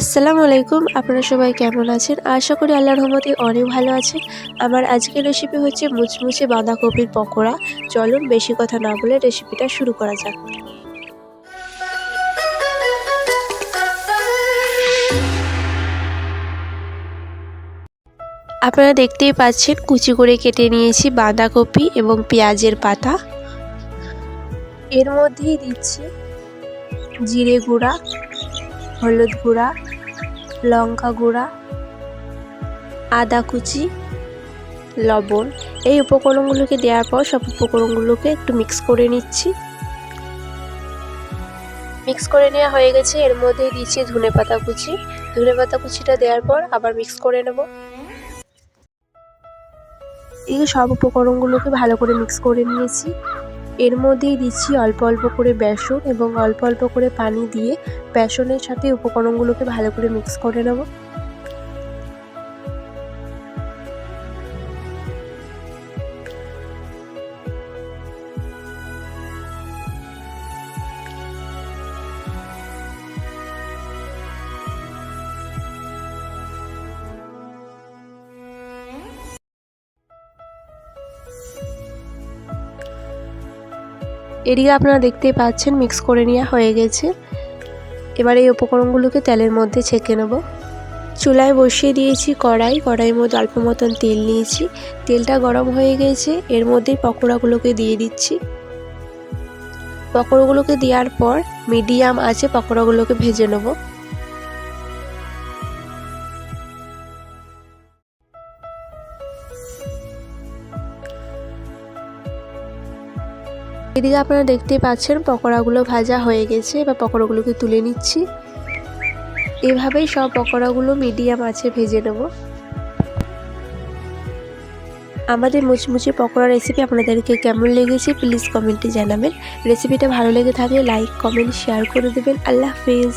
আসসালামু আলাইকুম, আপনারা সবাই কেমন আছেন? আশা করি আল্লাহ রহমতে অনেক ভালো আছেন। আমার আজকের রেসিপি হচ্ছে মুচমুচে বাঁধাকপির পকোড়া। চলুন বেশি কথা না বলে রেসিপিটা শুরু করা যাক। আপনারা দেখতেই পাচ্ছেন, কুচি করে কেটে নিয়েছি বাঁধাকপি এবং পেঁয়াজের পাতা। এর মধ্যেই দিচ্ছি জিরে গুঁড়া, হলুদ গুঁড়া লঙ্কা গুঁড়া, আদা কুচি, লবণ। এই উপকরণগুলোকে দেওয়ার পর সব উপকরণগুলোকে একটু মিক্স করে নিচ্ছি। মিক্স করে নেওয়া হয়ে গেছে। এর মধ্যে দিচ্ছি ধনে পাতা কুচি। ধনে পাতা কুচিটা দেওয়ার পর আবার মিক্স করে নেব। এই সব উপকরণগুলোকে ভালো করে মিক্স করে নিয়েছি। এর মধ্যেই দিচ্ছি অল্প অল্প করে বেসন এবং অল্প অল্প করে পানি দিয়ে বেসনের সাথে উপকরণগুলোকে ভালো করে মিক্স করে নেব। এদিকে আপনারা দেখতেই পাচ্ছেন মিক্স করে নেওয়া হয়ে গেছে। এবার এই উপকরণগুলোকে তেলের মধ্যে ছেঁকে নেব। চুলায় বসিয়ে দিয়েছি কড়াই। কড়াইয়ের মধ্যে অল্প মতন তেল নিয়েছি। তেলটা গরম হয়ে গেছে। এর মধ্যেই পকোড়াগুলোকে দিয়ে দিচ্ছি। পকোড়াগুলোকে দেওয়ার পর মিডিয়াম আছে, পকোড়াগুলোকে ভেজে নেব। এদিকে আপনারা দেখতে পাচ্ছেন পকোড়াগুলো ভাজা হয়ে গেছে, এবার পকোড়াগুলোকে তুলে নিচ্ছি। এভাবেই সব পকোড়াগুলো মিডিয়াম আছে ভেজে নেব। আমাদের মুচমুচে পকোড়া রেসিপি আপনাদেরকে কেমন লেগেছে প্লিজ কমেন্টে জানাবেন। রেসিপিটা ভালো লেগে থাকলে লাইক কমেন্ট শেয়ার করে দেবেন। আল্লাহ হাফিজ।